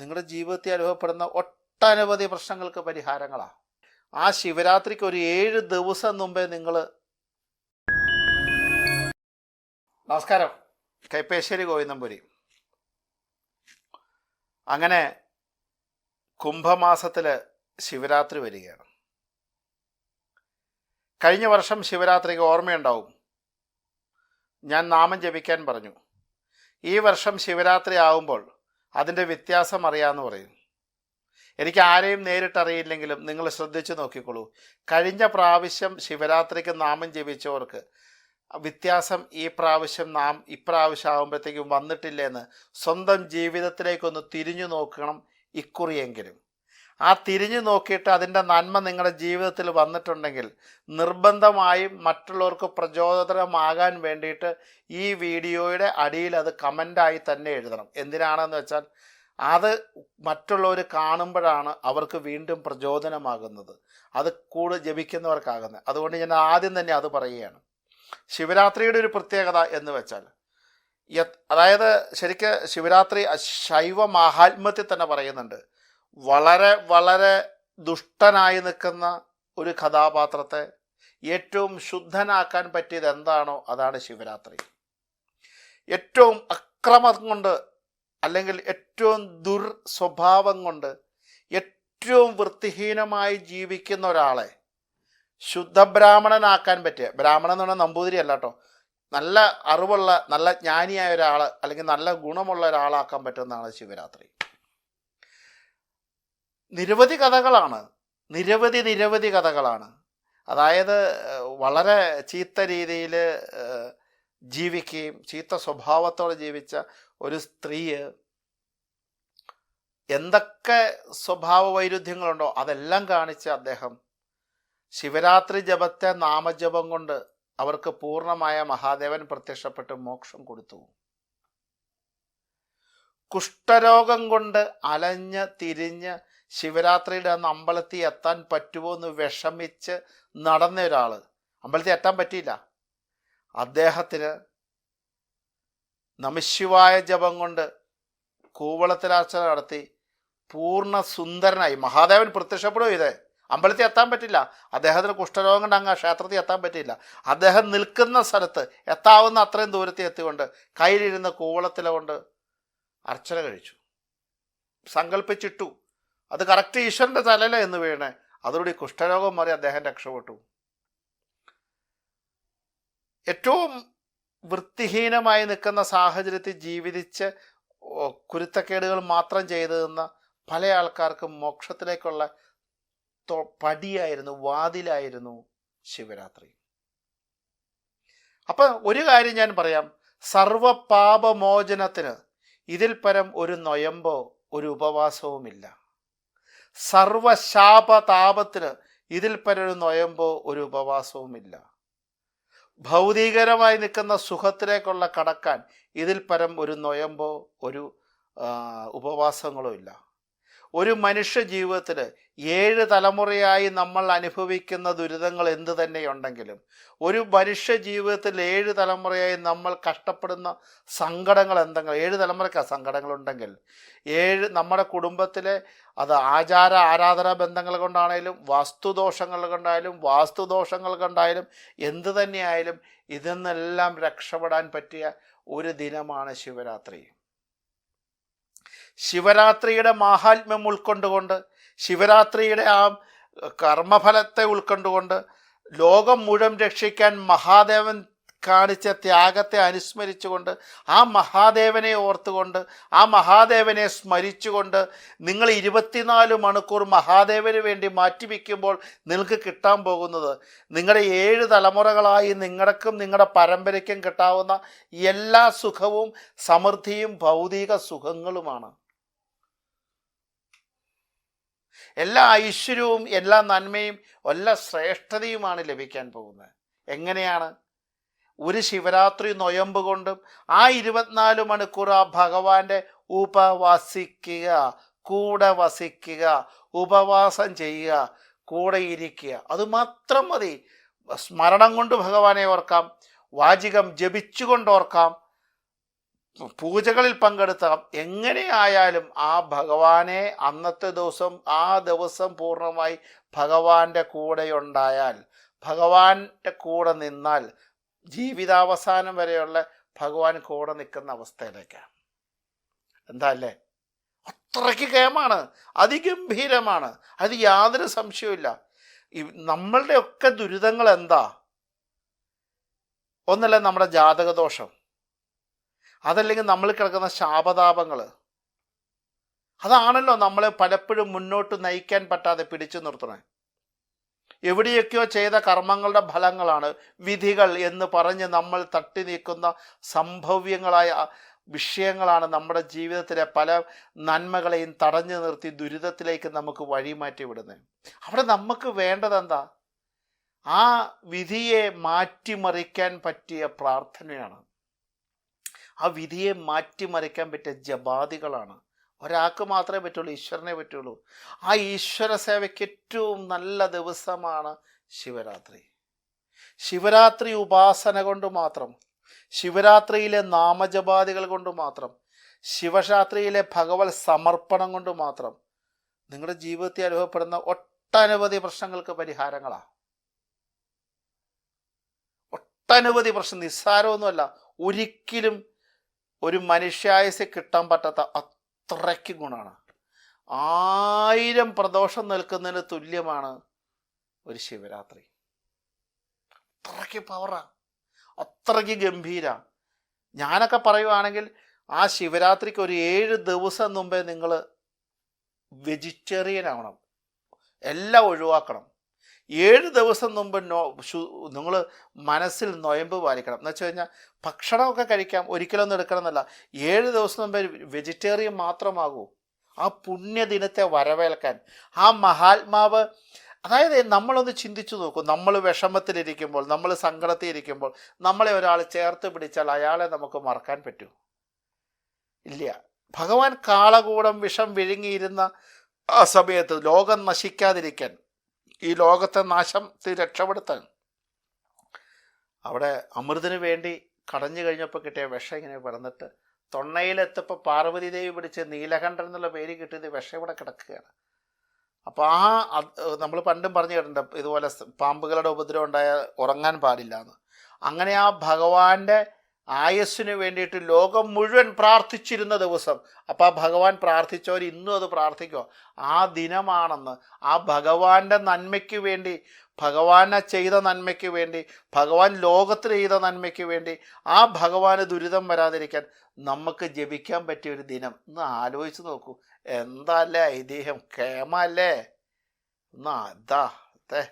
നിങ്ങളുടെ ജീവിതത്തിൽ അനുഭവപ്പെടുന്ന ഒട്ടനവധി പ്രശ്നങ്ങൾക്ക് പരിഹാരങ്ങളാണ് ആ ശിവരാത്രിക്ക് ഒരു ഏഴ് ദിവസം മുമ്പേ നിങ്ങൾ നമസ്കാരം. കൈപ്പേശ്ശേരി ഗോവിന്ദംപുരി. അങ്ങനെ കുംഭമാസത്തിൽ ശിവരാത്രി വരികയാണ്. കഴിഞ്ഞ വർഷം ശിവരാത്രിക്ക് ഓർമ്മയുണ്ടാവും. ഞാൻ നാമം ജപിക്കാൻ പറഞ്ഞു. ഈ വർഷം ശിവരാത്രി ആവുമ്പോൾ അതിന്റെ വ്യത്യാസം അറിയാമെന്ന് പറയും. എനിക്ക് ആരെയും നേരിട്ടറിയില്ലെങ്കിലും നിങ്ങൾ ശ്രദ്ധിച്ചു നോക്കിക്കോളൂ കഴിഞ്ഞ പ്രാവശ്യം ശിവരാത്രിക്ക് നാമം ജപിച്ചവർക്ക് വ്യത്യാസം ഈ പ്രാവശ്യം നാം ഇപ്രാവശ്യം ആകുമ്പോഴത്തേക്കും വന്നിട്ടില്ലെന്ന് സ്വന്തം ജീവിതത്തിലേക്കൊന്ന് തിരിഞ്ഞു നോക്കണം ഇക്കുറിയെങ്കിലും. ആ തിരിഞ്ഞു നോക്കിയിട്ട് അതിന്റെ നന്മ നിങ്ങളുടെ ജീവിതത്തിൽ വന്നിട്ടുണ്ടെങ്കിൽ നിർബന്ധമായും മറ്റുള്ളവർക്ക് പ്രചോദനമാകാൻ വേണ്ടിയിട്ട് ഈ വീഡിയോയുടെ അടിയിൽ അത് കമന്റായി തന്നെ എഴുതണം. എന്തിനാണെന്ന് വെച്ചാൽ അത് മറ്റുള്ളവർ കാണുമ്പോഴാണ് അവർക്ക് വീണ്ടും പ്രചോദനമാകുന്നത്. അത് കൂടുതൽ ജപിക്കുന്നവർക്കാകുന്നത്. അതുകൊണ്ട് ഞാൻ ആദ്യം തന്നെ അത് പറയുകയാണ്. ശിവരാത്രിയുടെ ഒരു പ്രത്യേകത എന്ന് വെച്ചാൽ അതായത് ശരിക്ക് ശിവരാത്രി ശൈവ മാഹാത്മ്യത്തിൽ തന്നെ പറയുന്നുണ്ട്. വളരെ വളരെ ദുഷ്ടനായി നിൽക്കുന്ന ഒരു കഥാപാത്രത്തെ ഏറ്റവും ശുദ്ധനാക്കാൻ പറ്റിയത് എന്താണോ അതാണ് ശിവരാത്രി. ഏറ്റവും അക്രമം കൊണ്ട് അല്ലെങ്കിൽ ഏറ്റവും ദുർ സ്വഭാവം കൊണ്ട് ഏറ്റവും വൃത്തിഹീനമായി ജീവിക്കുന്ന ഒരാളെ ശുദ്ധബ്രാഹ്മണനാക്കാൻ പറ്റിയ ബ്രാഹ്മണൻ എന്ന് പറഞ്ഞാൽ നമ്പൂതിരി അല്ല കേട്ടോ നല്ല അറിവുള്ള നല്ല ജ്ഞാനിയായ ഒരാൾ അല്ലെങ്കിൽ നല്ല ഗുണമുള്ള ഒരാളാക്കാൻ പറ്റുന്നതാണ് ശിവരാത്രി. നിരവധി കഥകളാണ്. നിരവധി നിരവധി കഥകളാണ്. അതായത് വളരെ ചീത്ത രീതിയിൽ ജീവിക്കുകയും ചീത്ത സ്വഭാവത്തോടെ ജീവിച്ച ഒരു സ്ത്രീ എന്തൊക്കെ സ്വഭാവ വൈരുദ്ധ്യങ്ങളുണ്ടോ അതെല്ലാം കാണിച്ച അദ്ദേഹം ശിവരാത്രി ജപത്തെ നാമജപം കൊണ്ട് അവർക്ക് പൂർണമായ മഹാദേവൻ പ്രത്യക്ഷപ്പെട്ട് മോക്ഷം കൊടുത്തു. കുഷ്ഠരോഗം കൊണ്ട് അലഞ്ഞ് തിരിഞ്ഞ് ശിവരാത്രിയുടെ അന്ന് അമ്പലത്തിൽ എത്താൻ പറ്റുമോ എന്ന് വിഷമിച്ച് നടന്ന ഒരാൾ അമ്പലത്തിൽ എത്താൻ പറ്റിയില്ല. അദ്ദേഹത്തിന് നമശിവായ ജപം കൊണ്ട് കൂവളത്തിലാർച്ചന നടത്തി പൂർണ സുന്ദരനായി. മഹാദേവൻ പ്രത്യക്ഷപ്പെടുകയോ ഇതേ? അമ്പലത്തിൽ എത്താൻ പറ്റില്ല. അദ്ദേഹത്തിന് കുഷ്ഠരോഗം കൊണ്ട് അങ്ങ് ക്ഷേത്രത്തിൽ എത്താൻ പറ്റില്ല അദ്ദേഹം നിൽക്കുന്ന സ്ഥലത്ത് എത്താവുന്ന അത്രയും ദൂരത്തിൽ എത്തിക്കൊണ്ട് കയ്യിലിരുന്ന കൂവളത്തില കൊണ്ട് അർച്ചന കഴിച്ചു. സങ്കല്പിച്ചിട്ടു അത് കറക്റ്റ് ഈശ്വരന്റെ തലല എന്ന് വീണേ. അതോടെ കുഷ്ഠരോഗം മാറി അദ്ദേഹം രക്ഷപ്പെട്ടു. ഏറ്റവും വൃത്തിഹീനമായി നിൽക്കുന്ന സാഹചര്യത്തിൽ ജീവിച്ച് ഓ, കുരുത്തക്കേടുകൾ മാത്രം ചെയ്തു നിന്ന പല ആൾക്കാർക്കും മോക്ഷത്തിലേക്കുള്ള പടിയായിരുന്നു വാതിലായിരുന്നു ശിവരാത്രി. അപ്പൊ ഒരു കാര്യം ഞാൻ പറയാം. സർവപാപമോചനത്തിന് ഇതിൽ പരം ഒരു നൊയമ്പോ ഒരു ഉപവാസവുമില്ല. സർവശാപതാപത്തിന് ഇതിൽ പരൊരു നൊയമ്പോ ഒരു ഉപവാസവുമില്ല. ഭൗതികരമായി നിൽക്കുന്ന സുഖത്തിലേക്കുള്ള കടക്കാൻ ഇതിൽ പരം ഒരു നൊയമ്പോ ഒരു ഉപവാസങ്ങളോ ഇല്ല. ഒരു മനുഷ്യ ജീവിതത്തിൽ ഏഴ് തലമുറയായി നമ്മൾ അനുഭവിക്കുന്ന ദുരിതങ്ങൾ എന്ത് തന്നെയുണ്ടെങ്കിലും ഒരു മനുഷ്യ ജീവിതത്തിൽ ഏഴ് തലമുറയായി നമ്മൾ കഷ്ടപ്പെടുന്ന സങ്കടങ്ങൾ എന്തെങ്കിലും ഏഴ് തലമുറയ്ക്ക് സങ്കടങ്ങളുണ്ടെങ്കിൽ ഏഴ് നമ്മുടെ കുടുംബത്തിലെ അത് ആചാര ആരാധനാ ബന്ധങ്ങൾ കൊണ്ടാണേലും വാസ്തുദോഷങ്ങൾ കൊണ്ടായാലും വാസ്തുദോഷങ്ങൾ കൊണ്ടായാലും എന്ത് തന്നെയായാലും ഇതിൽ നിന്നെല്ലാം രക്ഷപ്പെടാൻ പറ്റിയ ഒരു ദിനമാണ് ശിവരാത്രി. ശിവരാത്രിയുടെ മാഹാത്മ്യം ഉൾക്കൊണ്ടുകൊണ്ട് ശിവരാത്രിയുടെ ആ കർമ്മഫലത്തെ ഉൾക്കൊണ്ടുകൊണ്ട് ലോകം മുഴുവൻ രക്ഷിക്കാൻ മഹാദേവൻ കാണിച്ച ത്യാഗത്തെ അനുസ്മരിച്ചുകൊണ്ട് ആ മഹാദേവനെ ഓർത്തുകൊണ്ട് ആ മഹാദേവനെ സ്മരിച്ചുകൊണ്ട് നിങ്ങൾ ഇരുപത്തിനാല് മണിക്കൂർ മഹാദേവന് വേണ്ടി മാറ്റിവെക്കുമ്പോൾ നിങ്ങൾക്ക് കിട്ടാൻ പോകുന്നത് നിങ്ങളുടെ ഏഴ് തലമുറകളായി നിങ്ങൾക്കും നിങ്ങളുടെ പരമ്പരയ്ക്കും കിട്ടാവുന്ന എല്ലാ സുഖവും സമൃദ്ധിയും ഭൗതിക സുഖങ്ങളുമാണ്. എല്ലാ ഐശ്വര്യവും എല്ലാ നന്മയും എല്ലാ ശ്രേഷ്ഠതയുമാണ് ലഭിക്കാൻ പോകുന്നത്. എങ്ങനെയാണ്? ഒരു ശിവരാത്രി നൊയമ്പ് കൊണ്ടും ആ ഇരുപത്തിനാല് മണിക്കൂർ ആ ഭഗവാന്റെ ഉപവസിക്കുക കൂടെ വസിക്കുക ഉപവാസം ചെയ്യുക കൂടെ ഇരിക്കുക. അത് മാത്രം മതി. സ്മരണം കൊണ്ട് ഭഗവാനെ ഓർക്കാം. വാചികം ജപിച്ചുകൊണ്ട് ഓർക്കാം. പൂജകളിൽ പങ്കെടുത്താം എങ്ങനെയായാലും ആ ഭഗവാനെ അന്നത്തെ ദിവസം ആ ദിവസം പൂർണമായി ഭഗവാന്റെ കൂടെ ഉണ്ടായാൽ ഭഗവാന്റെ കൂടെ നിന്നാൽ ജീവിതാവസാനം വരെയുള്ള ഭഗവാൻ കൂടെ നിൽക്കുന്ന അവസ്ഥയിലേക്കാണ്. എന്താ അല്ലേ? അത്രയ്ക്ക് കേമാണ് അതിഗംഭീരമാണ്. അത് യാതൊരു സംശയവുമില്ല. നമ്മളുടെയൊക്കെ ദുരിതങ്ങൾ എന്താ ഒന്നല്ല നമ്മുടെ ജാതകദോഷം. അതല്ലെങ്കിൽ നമ്മൾ കിടക്കുന്ന ശാപതാപങ്ങൾ അതാണല്ലോ നമ്മളെ പലപ്പോഴും മുന്നോട്ട് നയിക്കാൻ പറ്റാതെ പിടിച്ചു നിർത്തണേ എവിടെയൊക്കെയോ ചെയ്ത കർമ്മങ്ങളുടെ ഫലങ്ങളാണ് വിധികൾ എന്ന് പറഞ്ഞ് നമ്മൾ തട്ടി നീക്കുന്ന സംഭവ്യങ്ങളായ വിഷയങ്ങളാണ് നമ്മുടെ ജീവിതത്തിലെ പല നന്മകളെയും തടഞ്ഞു നിർത്തി ദുരിതത്തിലേക്ക് നമുക്ക് വഴിമാറ്റി വിടുന്നത് അവിടെ നമുക്ക് വേണ്ടത് എന്താ ആ വിധിയെ മാറ്റിമറിക്കാൻ പറ്റിയ പ്രാർത്ഥനയാണ്. ആ വിധിയെ മാറ്റിമറിക്കാൻ പറ്റിയ ജപാദികളാണ് ഒരാൾക്ക് മാത്രമേ പറ്റുള്ളൂ ഈശ്വരനെ പറ്റുള്ളൂ. ആ ഈശ്വര സേവയ്ക്ക് ഏറ്റവും നല്ല ദിവസമാണ് ശിവരാത്രി. ശിവരാത്രി ഉപാസന കൊണ്ട് മാത്രം ശിവരാത്രിയിലെ നാമജപാദികൾ കൊണ്ട് മാത്രം ശിവരാത്രിയിലെ ഭഗവത് സമർപ്പണം കൊണ്ട് മാത്രം നിങ്ങളുടെ ജീവിതത്തിൽ അനുഭവപ്പെടുന്ന ഒട്ടനവധി പ്രശ്നങ്ങൾക്ക് പരിഹാരങ്ങളാണ് ഒട്ടനവധി പ്രശ്നം നിസ്സാരമൊന്നുമല്ല ഒരിക്കലും ഒരു മനുഷ്യായുസ് കിട്ടാൻ പറ്റാത്ത അത്രയ്ക്ക് ഗുണമാണ്. ആയിരം പ്രദോഷം നിൽക്കുന്നതിന് തുല്യമാണ് ഒരു ശിവരാത്രി. അത്രയ്ക്ക് പവറാ അത്രയ്ക്ക് ഗംഭീര. ഞാനൊക്കെ പറയുവാണെങ്കിൽ ആ ശിവരാത്രിക്ക് ഒരു ഏഴ് ദിവസം മുമ്പേ നിങ്ങൾ വെജിറ്റേറിയൻ ആവണം. എല്ലാം ഒഴിവാക്കണം. ഏഴ് ദിവസം മുമ്പ് നോ നിങ്ങൾ മനസ്സിൽ നൊയമ്പ് പാലിക്കണം. എന്ന് വെച്ച് കഴിഞ്ഞാൽ ഭക്ഷണമൊക്കെ കഴിക്കാം ഒരിക്കലൊന്നും എടുക്കണം എന്നല്ല ഏഴ് ദിവസം മുമ്പ് വെജിറ്റേറിയൻ മാത്രമാകൂ. ആ പുണ്യദിനത്തെ വരവേൽക്കാൻ. ആ മഹാത്മാവ് അതായത് നമ്മളൊന്ന് ചിന്തിച്ചു നോക്കൂ. നമ്മൾ വിഷമത്തിലിരിക്കുമ്പോൾ നമ്മൾ സങ്കടത്തിൽ ഇരിക്കുമ്പോൾ നമ്മളെ ഒരാൾ ചേർത്ത് പിടിച്ചാൽ അയാളെ നമുക്ക് മറക്കാൻ പറ്റൂ. ഇല്ല. ഭഗവാൻ കാളകൂടം വിഷം വിഴുങ്ങിയിരുന്ന ആ സമയത്ത് ലോകം നശിക്കാതിരിക്കാൻ ഈ ലോകത്തെ നാശം രക്ഷപ്പെടുത്താൻ. അവിടെ അമൃതിന് വേണ്ടി കടഞ്ഞു കഴിഞ്ഞപ്പോൾ കിട്ടിയ വിഷം ഇങ്ങനെ പിറന്നിട്ട് തൊണ്ണയിലെത്തപ്പോൾ പാർവതി ദേവി പിടിച്ച് നീലകണ്ഠൻ എന്നുള്ള പേര് കിട്ടിയത് വിഷം ഇവിടെ കിടക്കുകയാണ്. അപ്പോൾ ആ നമ്മൾ പണ്ടും പറഞ്ഞു കേട്ടിട്ടുണ്ട് ഇതുപോലെ പാമ്പുകളുടെ ഉപദ്രവം ഉണ്ടായാൽ ഉറങ്ങാൻ പാടില്ല എന്ന്. അങ്ങനെ ആ ഭഗവാന്റെ ആയസ്സിന് വേണ്ടിയിട്ട് ലോകം മുഴുവൻ പ്രാർത്ഥിച്ചിരുന്ന ദിവസം. അപ്പോൾ ഭഗവാൻ പ്രാർത്ഥിച്ചവർ ഇന്നും അത് പ്രാർത്ഥിക്കുക ആ ദിനമാണെന്ന് ആ ഭഗവാന്റെ നന്മയ്ക്ക് വേണ്ടി ഭഗവാനെ ചെയ്ത നന്മയ്ക്ക് വേണ്ടി ഭഗവാൻ ലോകത്തിൽ ചെയ്ത നന്മയ്ക്ക് വേണ്ടി ആ ഭഗവാന് ദുരിതം വരാതിരിക്കാൻ നമുക്ക് ജപിക്കാൻ പറ്റിയ ഒരു ദിനം. ഒന്ന് ആലോചിച്ച് നോക്കൂ. എന്താല്ലേ ഐതിഹ്യം? കേമല്ലേ എന്നാ അതാ അതെ.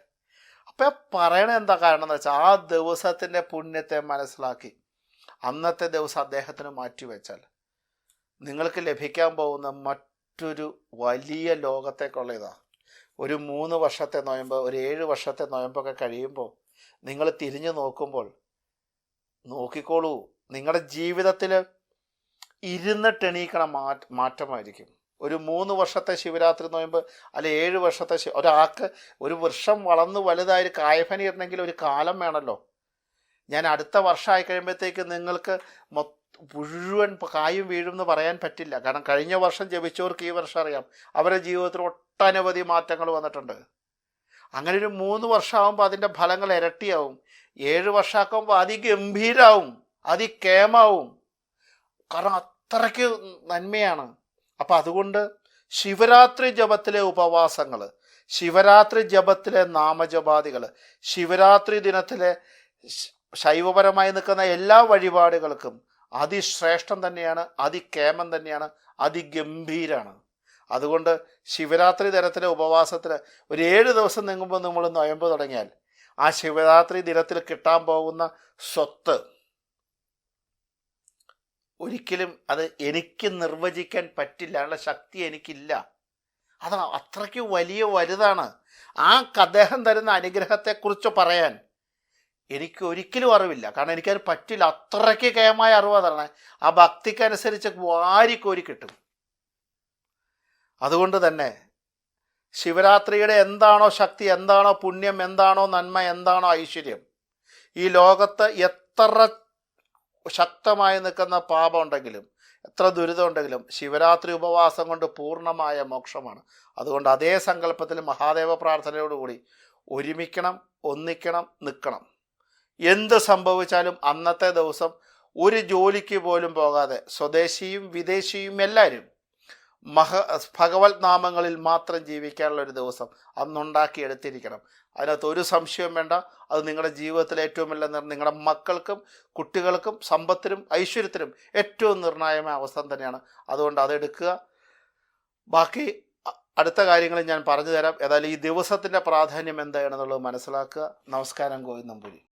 അപ്പം പറയണ എന്താ കാരണം എന്ന് വെച്ചാൽ ആ ദിവസത്തിന്റെ പുണ്യത്തെ മനസ്സിലാക്കി. അന്നത്തെ ദിവസം അദ്ദേഹത്തിന് മാറ്റിവെച്ചാൽ നിങ്ങൾക്ക് ലഭിക്കാൻ പോകുന്ന മറ്റൊരു വലിയ ലോകത്തേക്കുള്ള ഇതാ ഒരു മൂന്ന് വർഷത്തെ നോയമ്പ് ഒരു ഏഴ് വർഷത്തെ നോയമ്പൊക്കെ കഴിയുമ്പോൾ നിങ്ങൾ തിരിഞ്ഞു നോക്കുമ്പോൾ നോക്കിക്കോളൂ നിങ്ങളുടെ ജീവിതത്തിൽ ഇരുന്നിട്ടെണീക്കണ മാറ്റ മാറ്റമായിരിക്കും. ഒരു മൂന്ന് വർഷത്തെ ശിവരാത്രി നോയമ്പ് അല്ലെ ഏഴ് വർഷത്തെ ഒരാൾക്ക് ഒരു വൃക്ഷം വളർന്നു വലുതായൊരു കായഫനി ഇടണമെങ്കിൽ ഒരു കാലം വേണമല്ലോ. ഞാൻ അടുത്ത വർഷമായി കഴിയുമ്പോഴത്തേക്ക് നിങ്ങൾക്ക് മുഴുവൻ കായും വീഴും എന്ന് പറയാൻ പറ്റില്ല. കാരണം കഴിഞ്ഞ വർഷം ജപിച്ചവർക്ക് ഈ വർഷം അറിയാം. അവരുടെ ജീവിതത്തിൽ ഒട്ടനവധി മാറ്റങ്ങൾ വന്നിട്ടുണ്ട്. അങ്ങനെ ഒരു മൂന്ന് വർഷമാകുമ്പോൾ അതിന്റെ ഫലങ്ങൾ ഇരട്ടിയാവും. ഏഴ് വർഷമാക്കുമ്പോൾ അതിഗംഭീരാവും. അതിക്കേമാവും. കാരണം അത്രയ്ക്ക് നന്മയാണ്. അപ്പം അതുകൊണ്ട് ശിവരാത്രി ജപത്തിലെ ഉപവാസങ്ങൾ ശിവരാത്രി ജപത്തിലെ നാമജപാദികൾ ശിവരാത്രി ദിനത്തിലെ ശൈവപരമായി നിൽക്കുന്ന എല്ലാ വഴിപാടുകൾക്കും അതിശ്രേഷ്ഠം തന്നെയാണ് അതിക്കേമം തന്നെയാണ് അതിഗംഭീരാണ്. അതുകൊണ്ട് ശിവരാത്രി ദിനത്തിലെ ഉപവാസത്തിൽ ഒരു ഏഴ് ദിവസം നീങ്ങുമ്പോൾ നമ്മൾ നൊയമ്പ് തുടങ്ങിയാൽ ആ ശിവരാത്രി ദിനത്തിൽ കിട്ടാൻ പോകുന്ന സ്വത്ത് ഒരിക്കലും അത് എനിക്ക് നിർവചിക്കാൻ പറ്റില്ല അതിനുള്ള ശക്തി എനിക്കില്ല. അതാണ് അത്രയ്ക്ക് വലിയ വലുതാണ്. ആ അദ്ദേഹം തരുന്ന അനുഗ്രഹത്തെക്കുറിച്ച് പറയാൻ എനിക്ക് ഒരിക്കലും അറിവില്ല. കാരണം എനിക്കത് പറ്റില്ല. അത്രയ്ക്ക് കയമായ അറിവാ തരണേ ആ ഭക്തിക്കനുസരിച്ച് വാരിക്കോരി കിട്ടും. അതുകൊണ്ട് തന്നെ ശിവരാത്രിയുടെ എന്താണോ ശക്തി എന്താണോ പുണ്യം എന്താണോ നന്മ എന്താണോ ഐശ്വര്യം ഈ ലോകത്ത് എത്ര ശക്തമായി നിൽക്കുന്ന പാപം ഉണ്ടെങ്കിലും എത്ര ദുരിതം ഉണ്ടെങ്കിലും ശിവരാത്രി ഉപവാസം കൊണ്ട് പൂർണമായ മോക്ഷമാണ്. അതുകൊണ്ട് അതേ സങ്കല്പത്തിൽ മഹാദേവ പ്രാർത്ഥനയോടുകൂടി ഒരുമിക്കണം ഒന്നിക്കണം നിൽക്കണം. എന്ത് സംഭവിച്ചാലും അന്നത്തെ ദിവസം ഒരു ജോലിക്ക് പോലും പോകാതെ സ്വദേശിയും വിദേശിയും എല്ലാവരും മഹ ഭഗവത് നാമങ്ങളിൽ മാത്രം ജീവിക്കാനുള്ള ഒരു ദിവസം അന്നുണ്ടാക്കി എടുത്തിരിക്കണം അതിനകത്ത് ഒരു സംശയവും വേണ്ട. അത് നിങ്ങളുടെ ജീവിതത്തിലെ ഏറ്റവും വലിയ നിങ്ങളുടെ മക്കൾക്കും കുട്ടികൾക്കും സമ്പത്തിനും ഐശ്വര്യത്തിനും ഏറ്റവും നിർണായകമായ അവസ്ഥ തന്നെയാണ്. അതുകൊണ്ട് അതെടുക്കുക ബാക്കി അടുത്ത കാര്യങ്ങൾ ഞാൻ പറഞ്ഞു തരാം. ഏതായാലും ഈ ദിവസത്തിന്റെ പ്രാധാന്യം എന്താണെന്നുള്ളത് മനസ്സിലാക്കുക. നമസ്കാരം ഗോവിന്ദം നമ്പൂരി